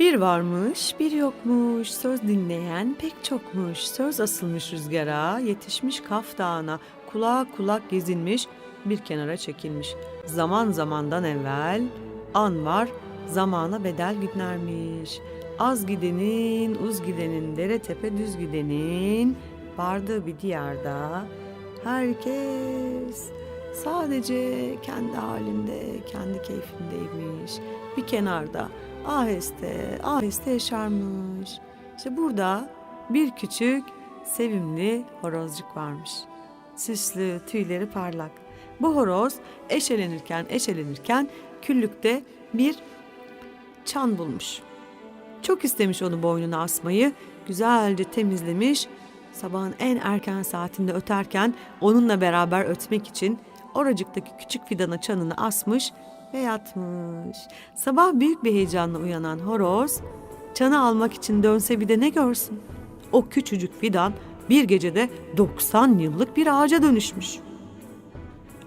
Bir varmış, bir yokmuş, söz dinleyen pek çokmuş, söz asılmış rüzgara, yetişmiş Kaf Dağı'na, kulak kulak gezinmiş, bir kenara çekilmiş. Zaman zamandan evvel, an var, zamana bedel güdnermiş. Az gidenin, uz gidenin, dere tepe düz gidenin, vardığı bir diyarda, herkes sadece kendi halinde, kendi keyfindeymiş. Bir kenarda aheste, aheste yaşarmış. İşte burada bir küçük, sevimli horozcuk varmış. Süslü, tüyleri parlak. Bu horoz eşelenirken, eşelenirken küllükte bir çan bulmuş. Çok istemiş onu boynuna asmayı, güzelce temizlemiş. Sabahın en erken saatinde öterken onunla beraber ötmek için oracıktaki küçük fidana çanını asmış ve yatmış. Sabah büyük bir heyecanla uyanan horoz, çanı almak için dönse bir de ne görsün? O küçücük fidan bir gecede 90 yıllık bir ağaca dönüşmüş.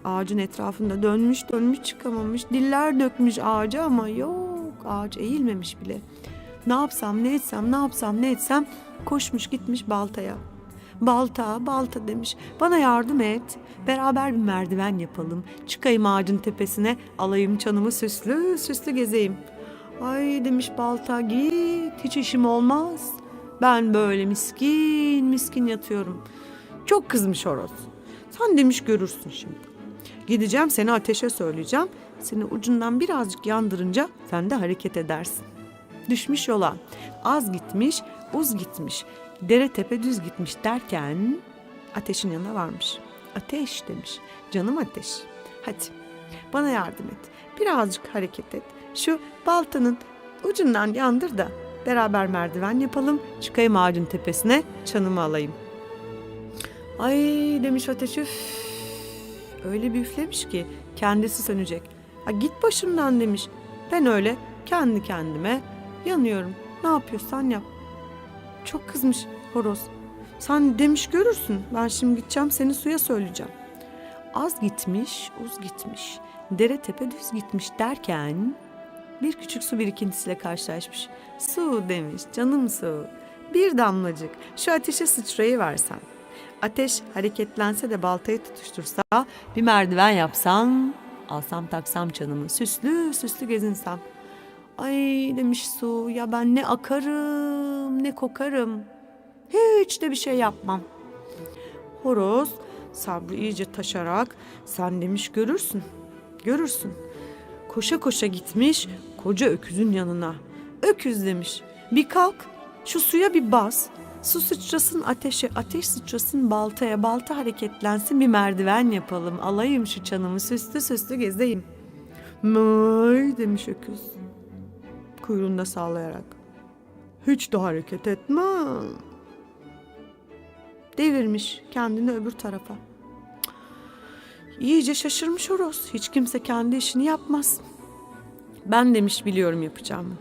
Ağacın etrafında dönmüş dönmüş çıkamamış, diller dökmüş ağaca ama yok ağaç eğilmemiş bile. Ne yapsam ne etsem ne yapsam ne etsem koşmuş gitmiş baltaya. Balta, balta demiş. Bana yardım et. Beraber bir merdiven yapalım. Çıkayım ağacın tepesine, alayım çanımı süslü süslü gezeyim. Ay demiş balta git, hiç işim olmaz. Ben böyle miskin miskin yatıyorum. Çok kızmış horoz. Sen demiş görürsün şimdi. Gideceğim seni ateşe söyleyeceğim. Seni ucundan birazcık yandırınca sen de hareket edersin. Düşmüş yola. Az gitmiş, uz gitmiş. Dere tepe düz gitmiş derken ateşin yanına varmış. Ateş demiş. Canım ateş. Hadi bana yardım et. Birazcık hareket et. Şu baltanın ucundan yandır da beraber merdiven yapalım. Çıkayım ağacın tepesine çanımı alayım. Ay demiş ateş üf. Öyle bir üflemiş ki kendisi sönecek. Ha, git başımdan demiş. Ben öyle kendi kendime yanıyorum. Ne yapıyorsan yap. Çok kızmış horoz. Sen demiş görürsün. Ben şimdi gideceğim seni suya söyleyeceğim. Az gitmiş, uz gitmiş. Dere tepe düz gitmiş derken bir küçük su birikintisiyle karşılaşmış. Su demiş, canım su. Bir damlacık şu ateşe sıçrayı versen. Ateş hareketlense de baltayı tutuştursa, bir merdiven yapsam, alsam taksam canımı, süslü süslü gezinsem. Ay demiş su, ya ben ne akarım ne kokarım. Hiç de bir şey yapmam. Horoz sabrı iyice taşarak sen demiş görürsün, görürsün. Koşa koşa gitmiş koca öküzün yanına. Öküz demiş bir kalk şu suya bir bas. Su sıçrasın ateşe, ateş sıçrasın baltaya, balta hareketlensin bir merdiven yapalım. Alayım şu çanımı süslü süslü gezeyim. Mıy demiş öküz. Kuyruğunu da sallayarak. Hiç de hareket etme. Devirmiş kendini öbür tarafa. İyice şaşırmış horoz. Hiç kimse kendi işini yapmaz. Ben demiş biliyorum yapacağımı.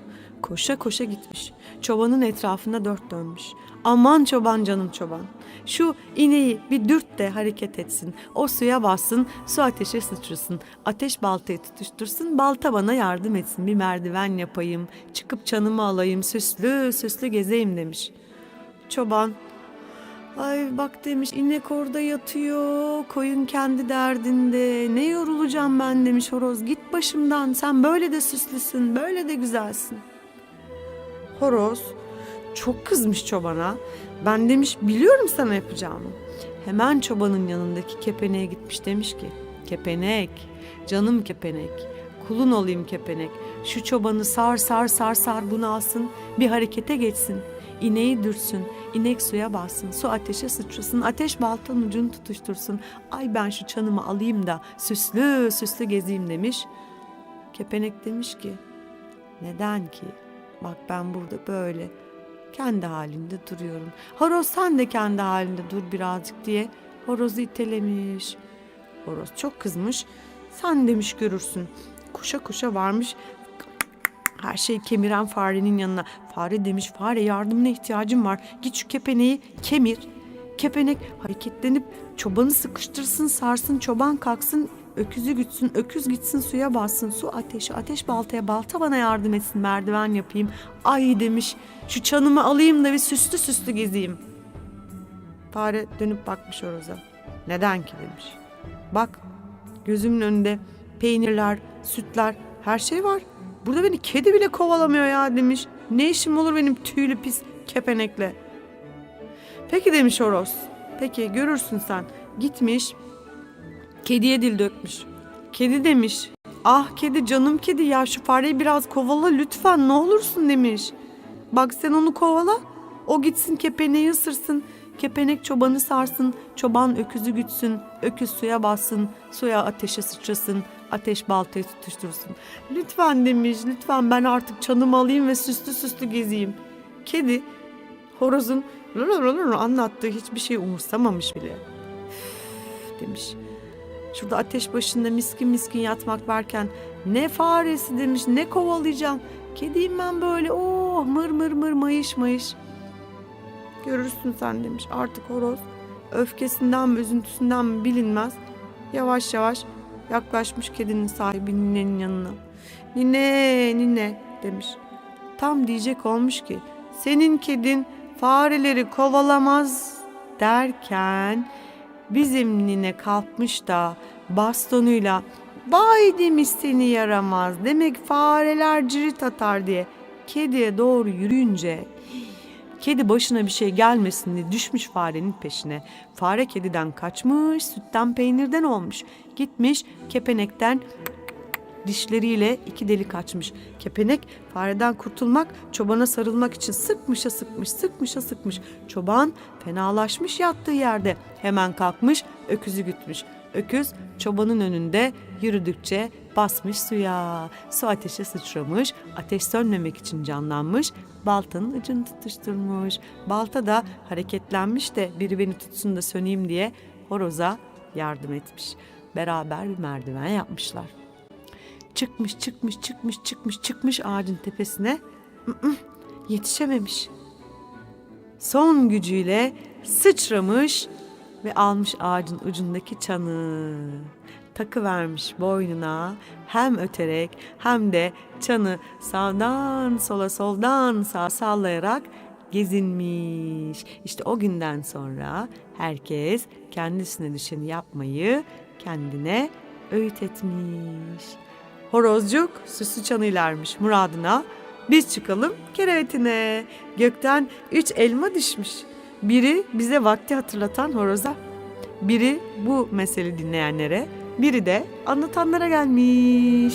Koşa koşa gitmiş. Çobanın etrafında dört dönmüş. Aman çoban canım çoban. Şu ineği bir dürt de hareket etsin. O suya bassın, su ateşe sıçrasın. Ateş baltayı tutuştursun, balta bana yardım etsin. Bir merdiven yapayım, çıkıp çanımı alayım, süslü süslü gezeyim demiş. Çoban Ay bak demiş inek orada yatıyor, koyun kendi derdinde. Ne yorulacağım ben demiş horoz. Git başımdan sen böyle de süslüsün, böyle de güzelsin. Horoz çok kızmış çobana. Ben demiş biliyorum sana yapacağımı. Hemen çobanın yanındaki kepeneğe gitmiş demiş ki kepenek, canım kepenek, kulun olayım kepenek. Şu çobanı sar sar sar sar bunu alsın, bir harekete geçsin. İneği dürtsün, inek suya bassın, su ateşe sıçrasın, ateş baltanın ucunu tutuştursun. Ay ben şu çanımı alayım da süslü süslü gezeyim demiş. Kepenek demiş ki neden ki? Bak ben burada böyle kendi halinde duruyorum. Horoz sen de kendi halinde dur birazcık diye horozu itelemiş. Horoz çok kızmış. Sen demiş görürsün. Koşa koşa varmış her şeyi kemiren farenin yanına. Fare demiş fare yardımına ihtiyacım var. Git şu kepeneği kemir. kepenek hareketlenip çobanı sıkıştırsın, sarsın, çoban kalksın, öküzü gütsün, öküz gitsin suya bassın. Su ateşi, ateş baltaya, balta bana yardım etsin, merdiven yapayım. Ay demiş, şu çanımı alayım da bir süslü süslü gezeyim. Fare dönüp bakmış horoza. Neden ki demiş. Bak gözümün önünde peynirler, sütler, her şey var. Burada beni kedi bile kovalamıyor ya demiş. Ne işim olur benim tüylü pis kepenekle. Peki demiş horoz. Peki görürsün sen. Gitmiş kediye dil dökmüş. Kedi demiş. Ah kedi canım kedi ya şu fareyi biraz kovala lütfen ne olursun demiş. Bak sen onu kovala. O gitsin kepeneği ısırsın. Kepenek çobanı sarsın. Çoban öküzü gütsün. Öküz suya bassın. Suya ateşe sıçrasın. Ateş baltayı tutuştursun. Lütfen demiş. Lütfen ben artık çanımı alayım ve süslü süslü gezeyim. Kedi horozun anlattığı hiçbir şey umursamamış bile. Üf, demiş. Şurada ateş başında miskin miskin yatmak varken ne faresi demiş ne kovalayacağım. Kediyim ben böyle oh mır mır mır mayış mayış. Görürsün sen demiş artık horoz öfkesinden mi üzüntüsünden mi bilinmez. Yavaş yavaş yaklaşmış kedinin sahibi ninenin yanına. Nine nine demiş. Tam diyecek olmuş ki senin kedin fareleri kovalamaz derken bizim kalkmış da bastonuyla Vay demiş seni yaramaz. Demek fareler cirit atar diye. Kediye doğru yürüyünce kedi başına bir şey gelmesin diye düşmüş farenin peşine. Fare kediden kaçmış, sütten peynirden olmuş. Gitmiş kepenekten dişleriyle iki delik açmış. Kepenek fareden kurtulmak, çobana sarılmak için sıkmışa sıkmış, sıkmışa sıkmış. Çoban fenalaşmış yattığı yerde. Hemen kalkmış, öküzü gütmüş. Öküz çobanın önünde yürüdükçe basmış suya. Su ateşe sıçramış, ateş sönmemek için canlanmış, baltanın ucunu tutuşturmuş. Balta da hareketlenmiş de biri beni tutsun da söneyim diye horoza yardım etmiş. Beraber bir merdiven yapmışlar. Çıkmış, çıkmış, çıkmış, çıkmış, çıkmış ağacın tepesine. Yetişememiş. Son gücüyle sıçramış ve almış ağacın ucundaki çanı. Takı vermiş boynuna hem öterek hem de çanı sağdan sola soldan sağa sallayarak gezinmiş. İşte o günden sonra herkes kendisine düşeni yapmayı kendine öğüt etmiş. Horozcuk süslü çanıylarmış muradına. Biz çıkalım kerevetine. Gökten üç elma düşmüş. Biri bize vakti hatırlatan horoza. Biri bu mesele dinleyenlere, biri de anlatanlara gelmiş.